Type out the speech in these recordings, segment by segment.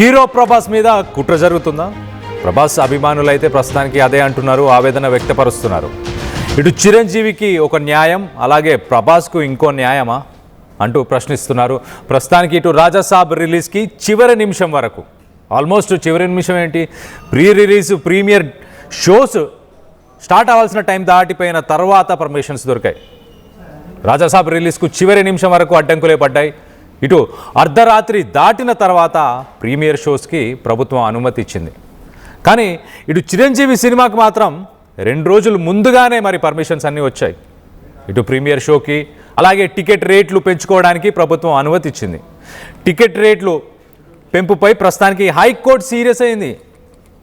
Hero Prabhas మీద కుట్ర జరుగుతుందా? ప్రభాస్ అభిమానులు అయితే ప్రస్తుతానికి అదే అంటున్నారు ఆవేదన వ్యక్తపరుస్తున్నారు. ఇటు చిరంజీవికి ఒక న్యాయం అలాగే ప్రభాస్కు ఇంకో న్యాయమా అంటూ ప్రశ్నిస్తున్నారు. ప్రస్తుతానికి ఇటు రాజాసాబ్ రిలీజ్కి చివరి నిమిషం వరకు. ఆల్మోస్ట్ చివరి నిమిషం ఏంటి? Pre release premiere shows start అవ్వాల్సిన టైం దాటిపోయిన తర్వాత పర్మిషన్స్ దొరికాయి. రాజాసాబ్ రిలీజ్కు చివరి నిమిషం వరకు అడ్డంకులే పడ్డాయి. ఇటు అర్ధరాత్రి దాటిన తర్వాత ప్రీమియర్ షోస్కి ప్రభుత్వం అనుమతి ఇచ్చింది. కానీ ఇటు చిరంజీవి సినిమాకి మాత్రం రెండు రోజులు ముందుగానే మరి పర్మిషన్స్ అన్నీ వచ్చాయి. ఇటు ప్రీమియర్ షోకి అలాగే టికెట్ రేట్లు పెంచుకోవడానికి ప్రభుత్వం అనుమతి ఇచ్చింది. టికెట్ రేట్లు పెంపుపై ప్రస్తుతానికి హైకోర్టు సీరియస్ అయింది.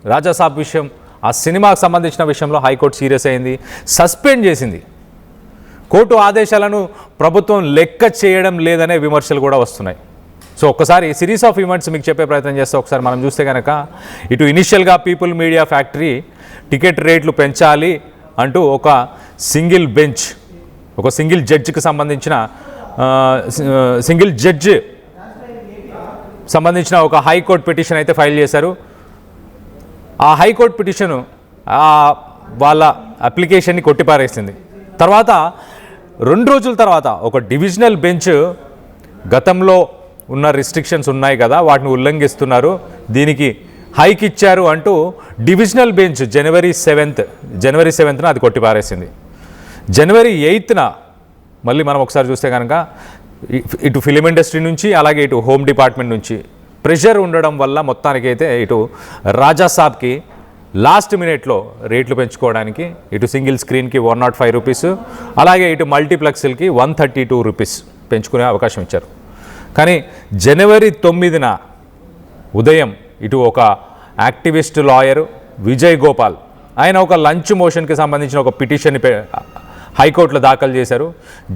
రాజాసాబ్ విషయం ఆ సినిమాకు సంబంధించిన విషయంలో హైకోర్టు సీరియస్ అయింది. సస్పెండ్ చేసింది. కోర్టు ఆదేశాలను ప్రభుత్వం లెక్క చేయడం లేదనే విమర్శలు కూడా వస్తున్నాయి. సో ఒక్కసారి సిరీస్ ఆఫ్ ఈవెంట్స్ మీకు చెప్పే ప్రయత్నం చేస్తే ఒకసారి మనం చూస్తే కనుక ఇటు ఇనిషియల్గా పీపుల్ మీడియా ఫ్యాక్టరీ టికెట్ రేట్లు పెంచాలి అంటూ ఒక సింగిల్ బెంచ్ ఒక సింగిల్ జడ్జికి సంబంధించిన సింగిల్ జడ్జ్ సంబంధించిన ఒక హైకోర్టు పిటిషన్ అయితే ఫైల్ చేశారు. ఆ హైకోర్టు పిటిషను వాళ్ళ అప్లికేషన్ని కొట్టిపారేసింది. తర్వాత రెండు రోజుల తర్వాత ఒక డివిజనల్ బెంచ్ గతంలో ఉన్న రిస్ట్రిక్షన్స్ ఉన్నాయి కదా వాటిని ఉల్లంఘిస్తున్నారు. దీనికి హైక్ ఇచ్చారు అంటూ డివిజనల్ బెంచ్ జనవరి సెవెంత్ జనవరి సెవెంత్న అది కొట్టిపారేసింది. జనవరి ఎయిత్న మళ్ళీ మనం ఒకసారి చూస్తే కనుక ఇటు ఫిలిం ఇండస్ట్రీ నుంచి అలాగే ఇటు హోమ్ డిపార్ట్మెంట్ నుంచి ప్రెషర్ ఉండడం వల్ల మొత్తానికైతే ఇటు రాజాసాబ్కి లాస్ట్ మినిట్లో రేట్లు పెంచుకోవడానికి ఇటు సింగిల్ స్క్రీన్కి వన్ నాట్ ఫైవ్ రూపీస్ అలాగే ఇటు మల్టీప్లెక్స్లకి వన్ థర్టీ టూ రూపీస్ పెంచుకునే అవకాశం ఇచ్చారు. కానీ జనవరి తొమ్మిదిన ఉదయం ఇటు ఒక యాక్టివిస్ట్ లాయర్ విజయ్ గోపాల్ ఆయన ఒక లంచ్ మోషన్కి సంబంధించిన ఒక పిటిషన్ హైకోర్టులో దాఖలు చేశారు.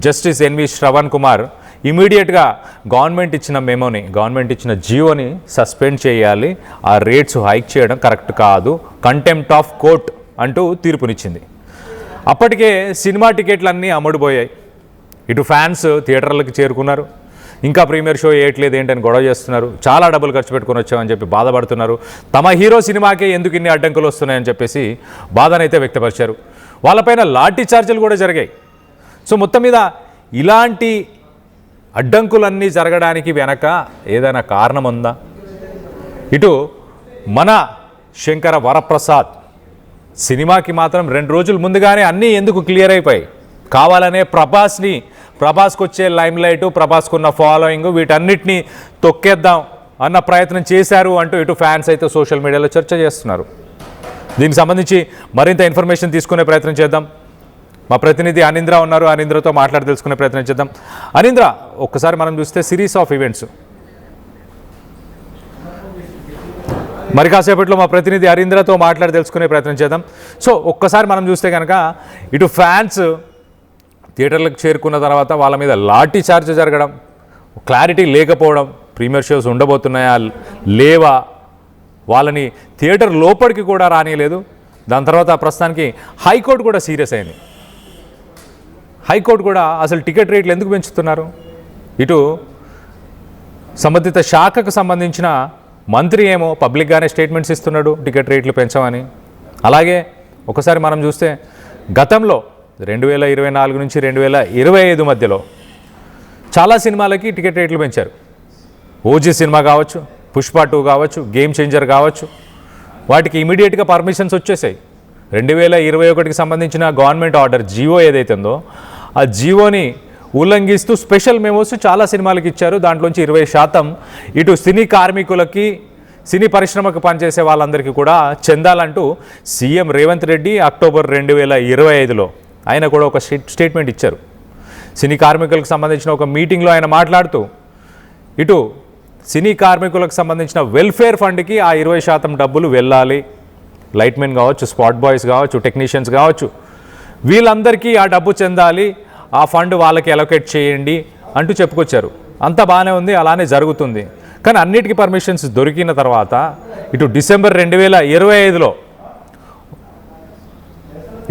జస్టిస్ ఎన్వి శ్రవణ్ కుమార్ ఇమీడియట్గా గవర్నమెంట్ ఇచ్చిన మెమోని గవర్నమెంట్ ఇచ్చిన జియోని సస్పెండ్ చేయాలి. ఆ రేట్స్ హైక్ చేయడం కరెక్ట్ కాదు. కంటెంప్ట్ ఆఫ్ కోర్ట్ అంటూ తీర్పునిచ్చింది. అప్పటికే సినిమా టికెట్లన్నీ అమ్ముడుపోయాయి. ఇటు ఫ్యాన్స్ థియేటర్లకు చేరుకున్నారు. ఇంకా ప్రీమియర్ షో వేయట్లేదు ఏంటని గొడవ చేస్తున్నారు. చాలా డబ్బులు ఖర్చు పెట్టుకుని వచ్చామని చెప్పి బాధపడుతున్నారు. తమ హీరో సినిమాకే ఎందుకు ఇన్ని అడ్డంకులు వస్తున్నాయని చెప్పేసి బాధనైతే వ్యక్తపరిచారు. వాళ్ళపైన లాఠీ చార్జీలు కూడా జరిగాయి. సో మొత్తం మీద ఇలాంటి అడ్డంకులన్నీ జరగడానికి వెనక ఏదైనా కారణం ఉందా ఇటు మన శంకర వరప్రసాద్ సినిమాకి మాత్రం రెండు రోజుల ముందుగానే అన్నీ ఎందుకు క్లియర్ అయిపోయాయి? కావాలనే ప్రభాస్ని ప్రభాస్కి వచ్చే లైమ్ లైట్ ఉన్న ఫాలోయింగ్ వీటన్నిటిని తొక్కేద్దాం అన్న ప్రయత్నం చేశారు అంటూ ఇటు ఫ్యాన్స్ అయితే సోషల్ మీడియాలో చర్చ చేస్తున్నారు. దీనికి సంబంధించి మరింత ఇన్ఫర్మేషన్ తీసుకునే ప్రయత్నం చేద్దాం. మా ప్రతినిధి అనింద్ర ఉన్నారు. అనింద్రతో మాట్లాడి తెలుసుకునే ప్రయత్నం చేద్దాం. అనింద్ర ఒక్కసారి మనం చూస్తే సిరీస్ ఆఫ్ ఈవెంట్స్. మరి కాసేపట్లో మా ప్రతినిధి అరీంద్రతో మాట్లాడి తెలుసుకునే ప్రయత్నం చేద్దాం. సో ఒక్కసారి మనం చూస్తే కనుక ఇటు ఫ్యాన్స్ థియేటర్లకు చేరుకున్న తర్వాత వాళ్ళ మీద లాఠీ చార్జ్ జరగడం క్లారిటీ లేకపోవడం ప్రీమియర్ షోస్ ఉండబోతున్నాయా లేవా వాళ్ళని థియేటర్ లోపలికి కూడా రానియలేదు. దాని తర్వాత ప్రస్తుతానికి హైకోర్టు కూడా సీరియస్ అయింది. హైకోర్టు కూడా అసలు టికెట్ రేట్లు ఎందుకు పెంచుతున్నారు? ఇటు సంబంధిత శాఖకు సంబంధించిన మంత్రి ఏమో పబ్లిక్గానే స్టేట్మెంట్స్ ఇస్తున్నాడు టికెట్ రేట్లు పెంచమని. అలాగే ఒకసారి మనం చూస్తే గతంలో రెండు వేల ఇరవై నాలుగు నుంచి రెండు వేల ఇరవై ఐదు మధ్యలో చాలా సినిమాలకి టికెట్ రేట్లు పెంచారు. ఓజీ సినిమా కావచ్చు పుష్ప టూ కావచ్చు గేమ్ చేంజర్ కావచ్చు వాటికి ఇమీడియట్గా పర్మిషన్స్ వచ్చేసాయి. రెండు వేల ఇరవై ఒకటికి సంబంధించిన గవర్నమెంట్ ఆర్డర్ జియో ఏదైతే ఉందో ఆ జీవోని ఉల్లంఘిస్తూ స్పెషల్ మెమోస్ చాలా సినిమాలకు ఇచ్చారు. దాంట్లోంచి ఇరవై శాతం ఇటు సినీ కార్మికులకి సినీ పరిశ్రమకు పనిచేసే వాళ్ళందరికీ కూడా చెందాలంటూ సీఎం రేవంత్ రెడ్డి అక్టోబర్ రెండు వేల ఇరవై ఐదులో ఆయన కూడా ఒక స్టేట్ స్టేట్మెంట్ ఇచ్చారు. సినీ కార్మికులకు సంబంధించిన ఒక మీటింగ్లో ఆయన మాట్లాడుతూ ఇటు సినీ కార్మికులకు సంబంధించిన వెల్ఫేర్ ఫండ్కి ఆ ఇరవై శాతం డబ్బులు వెళ్ళాలి. లైట్మెన్ కావచ్చు స్పాట్ బాయ్స్ కావచ్చు టెక్నీషియన్స్ కావచ్చు. వీళ్ళందరికీ ఆ డబ్బు చెందాలి ఆ ఫండ్ వాళ్ళకి అలొకేట్ చేయండి అంటూ చెప్పుకొచ్చారు. అంతా బాగానే ఉంది అలానే జరుగుతుంది. కానీ అన్నిటికీ పర్మిషన్స్ దొరికిన తర్వాత ఇటు డిసెంబర్ రెండు వేల ఇరవై ఐదులో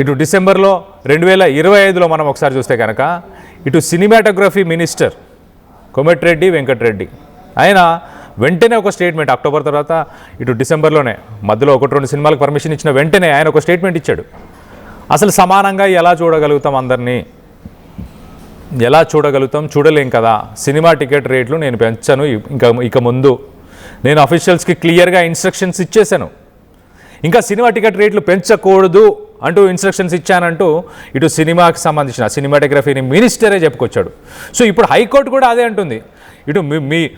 ఇటు డిసెంబర్లో రెండు వేల ఇరవై ఐదులో మనం ఒకసారి చూస్తే కనుక ఇటు సినిమాటోగ్రఫీ మినిస్టర్ కోమటిరెడ్డి వెంకటరెడ్డి. ఆయన వెంటనే ఒక స్టేట్మెంట్ అక్టోబర్ తర్వాత ఇటు డిసెంబర్లోనే మధ్యలో ఒకటి రెండు సినిమాలకు పర్మిషన్ ఇచ్చిన వెంటనే ఆయన ఒక స్టేట్మెంట్ ఇచ్చాడు. అసలు సమానంగా ఎలా చూడగలుగుతాం అందరినీ? ఎలా చూడగలుగుతాం? చూడలేం కదా. సినిమా టికెట్ రేట్లు నేను పెంచాను. ఇంకా ఇక ముందు నేను అఫీషియల్స్కి క్లియర్గా ఇన్స్ట్రక్షన్స్ ఇచ్చేశాను. ఇంకా సినిమా టికెట్ రేట్లు పెంచకూడదు అంటూ ఇన్స్ట్రక్షన్స్ ఇచ్చానంటూ ఇటు సినిమాకి సంబంధించిన సినిమాటోగ్రఫీని మినిస్టరే చెప్పుకొచ్చాడు. సో ఇప్పుడు హైకోర్టు కూడా అదే అంటుంది. ఇటు మీ- మీ